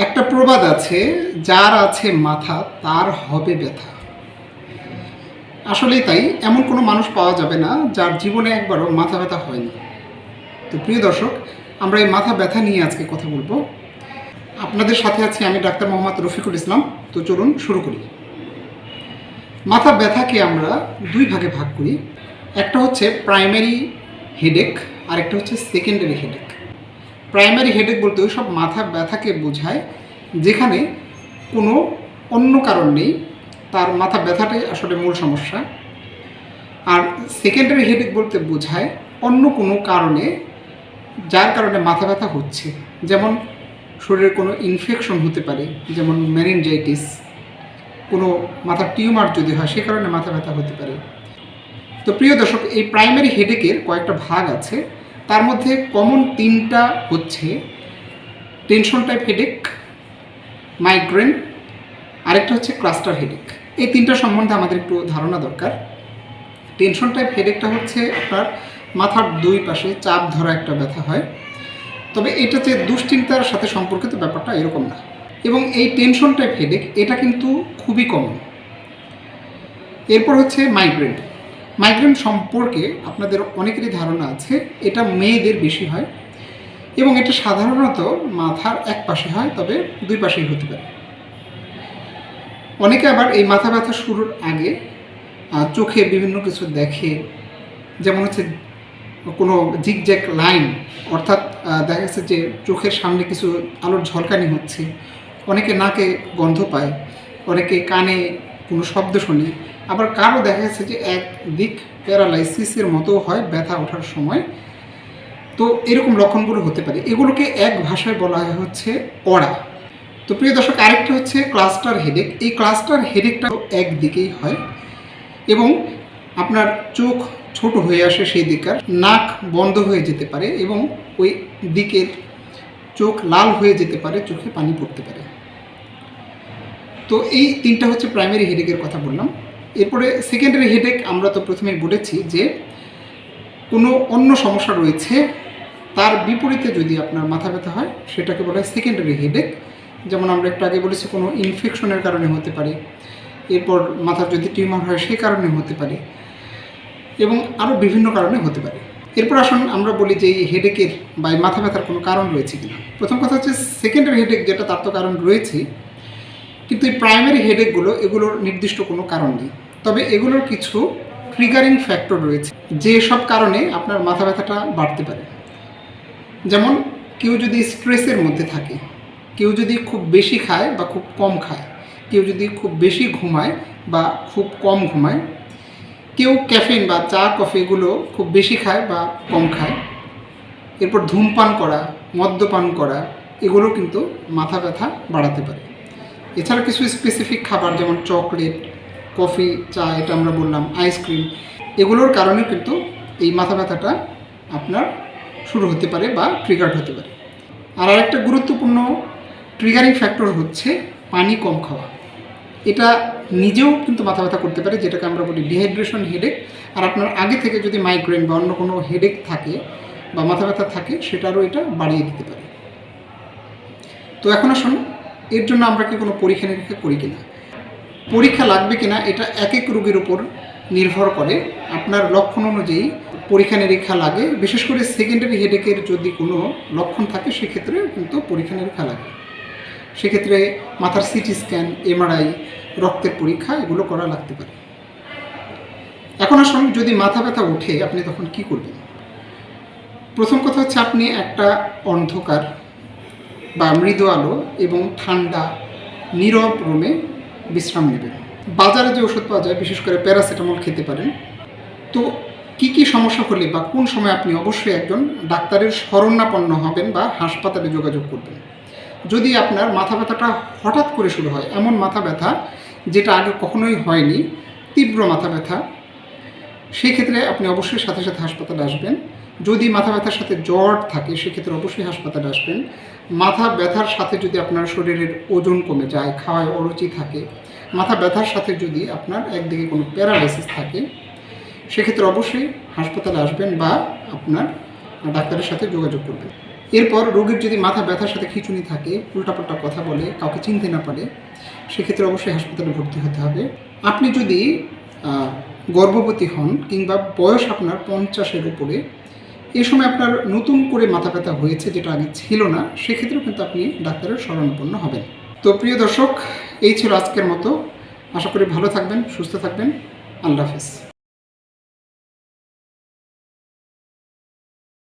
একটা প্রবাদ আছে, যার আছে মাথা, তার হবে ব্যথা। আসলেই তাই, এমন কোনো মানুষ পাওয়া যাবে না যার জীবনে একবারও মাথা ব্যথা হয়নি। তো প্রিয় দর্শক, আমরা এই মাথা ব্যথা নিয়ে আজকে কথা বলব। আপনাদের সাথে আছি আমি ডাক্তার মোহাম্মদ রফিকুল ইসলাম। তো চলুন শুরু করি। মাথা ব্যথাকে আমরা দুই ভাগে ভাগ করি। একটা হচ্ছে প্রাইমারি হেডেক আর একটা হচ্ছে সেকেন্ডারি হেডেক প্রাইমারি হেডেক বলতে ওই সব মাথা ব্যথাকে বোঝায়, যেখানে কোনো অন্য কারণ নেই, তার মাথা ব্যথাটাই আসলে মূল সমস্যা। আর সেকেন্ডারি হেডেক বলতে বোঝায় অন্য কোনো কারণে, যার কারণে মাথা ব্যথা হচ্ছে। যেমন শরীরে কোনো ইনফেকশন হতে পারে, যেমন মেনিনজাইটিস কোনো মাথার টিউমার যদি হয়, সে কারণে মাথা ব্যথা হতে পারে। তো প্রিয় দর্শক, এই প্রাইমারি হেডেকের কয়েকটা ভাগ আছে। তার মধ্যে কমন তিনটা হচ্ছে টেনশন টাইপ হেডেক মাইগ্রেন আরেকটা হচ্ছে ক্লাস্টার হেডেক এই তিনটা সম্বন্ধে আমাদের একটু ধারণা দরকার। টেনশন টাইপ হেডেকটা হচ্ছে আপনার মাথার দুই পাশে চাপ ধরা একটা ব্যথা হয়। তবে এটা যে দুশ্চিন্তার সাথে সম্পর্কিত ব্যাপারটা এরকম না। এবং এই টেনশন টাইপ হেডেক এটা কিন্তু খুবই কমন এরপর হচ্ছে মাইগ্রেন মাইগ্রেন সম্পর্কে আপনাদের অনেকেরই ধারণা আছে, এটা মেয়েদের বেশি হয় এবং এটা সাধারণত মাথার এক পাশে হয়, তবে দুই পাশেই হতে পারে। অনেকে আবার এই মাথা ব্যথা শুরুর আগে চোখে বিভিন্ন কিছু দেখে, যেমন হচ্ছে কোনো জিগজ্যাক লাইন অর্থাৎ দেখা যাচ্ছে যে চোখের সামনে কিছু আলোর ঝলকানি হচ্ছে, অনেকে নাকে গন্ধ পায়, অনেকে কানে কোনো শব্দ শোনে আবার কারও দেখা যাচ্ছে যে এক দিক প্যারালাইসিসের মতো হয়, ব্যথা ওঠার সময়। তো এরকম লক্ষণগুলো হতে পারে। এগুলোকে এক ভাষায় বলা হচ্ছে অড়া। তো প্রিয় দর্শক, আরেকটা হচ্ছে ক্লাস্টার হেডেক। এই ক্লাস্টার হেডেকটা একদিকেই হয় এবং আপনার চোখ ছোট হয়ে আসে সেই দিকার নাক বন্ধ হয়ে যেতে পারে এবং ওই দিকের চোখ লাল হয়ে যেতে পারে, চোখে পানি পড়তে পারে। তো এই তিনটা হচ্ছে প্রাইমারি হেডেকের কথা বললাম। এরপরে সেকেন্ডারি হেডেক আমরা তো প্রথমেই বলেছি যে কোনো অন্য সমস্যা রয়েছে, তার বিপরীতে যদি আপনার মাথা ব্যথা হয়, সেটাকে বলা হয় সেকেন্ডারি হেডেক যেমন আমরা একটু আগে বলেছি কোনো ইনফেকশনের কারণে হতে পারে, এরপর মাথার যদি টিউমার হয় সেই কারণে হতে পারে, এবং আরও বিভিন্ন কারণে হতে পারে। এরপর আসুন আমরা বলি যে এই হেডেকের বা মাথা ব্যথার কোনো কারণ রয়েছে কিনা। প্রথম কথা হচ্ছে সেকেন্ডারি হেডেক যেটা, তার তো কারণ রয়েছে কিন্তু এই প্রাইমারি হেডেকগুলো এগুলোর নির্দিষ্ট কোনো কারণ নেই। তবে এগুলোর কিছু ট্রিগারিং ফ্যাক্টর রয়েছে, যে সব কারণে আপনার মাথা ব্যথাটা বাড়তে পারে। যেমন, কেউ যদি স্ট্রেসের মধ্যে থাকে, কেউ যদি খুব বেশি খায় বা খুব কম খায়, কেউ যদি খুব বেশি ঘুমায় বা খুব কম ঘুমায়, কেউ ক্যাফিন বা চা কফি এগুলো খুব বেশি খায় বা কম খায়, এরপর ধূমপান করা, মদ্যপান করা, এগুলো কিন্তু মাথা ব্যথা বাড়াতে পারে। এছাড়া কিছু স্পেসিফিক খাবার, যেমন চকলেট কফি চা, এটা আমরা বললাম আইসক্রিম এগুলোর কারণে কিন্তু এই মাথা ব্যথাটা আপনার শুরু হতে পারে বা ট্রিগার্ড হতে পারে। আর আরেকটা গুরুত্বপূর্ণ ট্রিগারিং ফ্যাক্টর হচ্ছে পানি কম খাওয়া। এটা নিজেও কিন্তু মাথা ব্যথা করতে পারে, যেটাকে আমরা বলি ডিহাইড্রেশন হেডেক আর আপনার আগে থেকে যদি মাইগ্রেন বা অন্য কোনো হেডেক থাকে বা মাথা ব্যথা থাকে, সেটারও এটা বাড়িয়ে দিতে পারে। তো এখন আসুন এর জন্য আমরা কি কোনো পরীক্ষা নিরীক্ষা করি কিনা? পরীক্ষা লাগবে কিনা এটা এক এক রোগের উপর নির্ভর করে। আপনার লক্ষণ অনুযায়ী পরীক্ষা নিরীক্ষা লাগে। বিশেষ করে সেকেন্ডারি হেডেকের যদি কোনো লক্ষণ থাকে, সেক্ষেত্রে কিন্তু পরীক্ষা নিরীক্ষা লাগে। সেক্ষেত্রে মাথার সিটি স্ক্যান এমআরআই রক্তের পরীক্ষা, এগুলো করা লাগতে পারে। এখন আসুন, যদি মাথা ব্যথা ওঠে, আপনি তখন কি করবেন? প্রথম কথা হচ্ছে, আপনি একটা অন্ধকার বা মৃদু আলো এবং ঠান্ডা, নীরব রুমে বিশ্রাম নেবেন। বাজারে যে ওষুধ পাওয়া যায়, বিশেষ করে প্যারাসিটামল খেতে পারেন। তো কি কি সমস্যা হলে বা কোন সময় আপনি অবশ্যই একজন ডাক্তারের শরণাপন্ন হবেন বা হাসপাতালে যোগাযোগ করবেন? যদি আপনার মাথা ব্যথাটা হঠাৎ করে শুরু হয়, এমন মাথা ব্যথা যেটা আগে কখনোই হয়নি, তীব্র মাথা ব্যথা সেই ক্ষেত্রে আপনি অবশ্যই সাথে সাথে হাসপাতালে আসবেন। যদি মাথা ব্যথার সাথে জ্বর থাকে, সেক্ষেত্রে অবশ্যই হাসপাতালে আসবেন। মাথা ব্যথার সাথে যদি আপনার শরীরের ওজন কমে যায়, খাওয়ায় অরুচি থাকে, মাথা ব্যথার সাথে যদি আপনার একদিকে কোনো প্যারালাইসিস থাকে, সেক্ষেত্রে অবশ্যই হাসপাতালে আসবেন বা আপনার ডাক্তারের সাথে যোগাযোগ করবেন। এরপর রোগীর যদি মাথা ব্যথার সাথে খিঁচুনি থাকে, উল্টাপাল্টা কথা বলে, কাউকে চিনতে না পারে, সেক্ষেত্রে অবশ্যই হাসপাতালে ভর্তি হতে হবে। আপনি যদি গর্ভবতী হন কিংবা বয়স আপনার পঞ্চাশের উপরে এই সময় আপনার নতুন করে মাথা ব্যথা হয়েছে, যেটা আগে ছিল না, সেক্ষেত্রেও কিন্তু আপনি ডাক্তারের শরণাপন্ন হবেন। তো প্রিয় দর্শক, এই ছিল আজকের মতো। আশা করি ভালো থাকবেন, সুস্থ থাকবেন। আল্লাহ হাফেজ।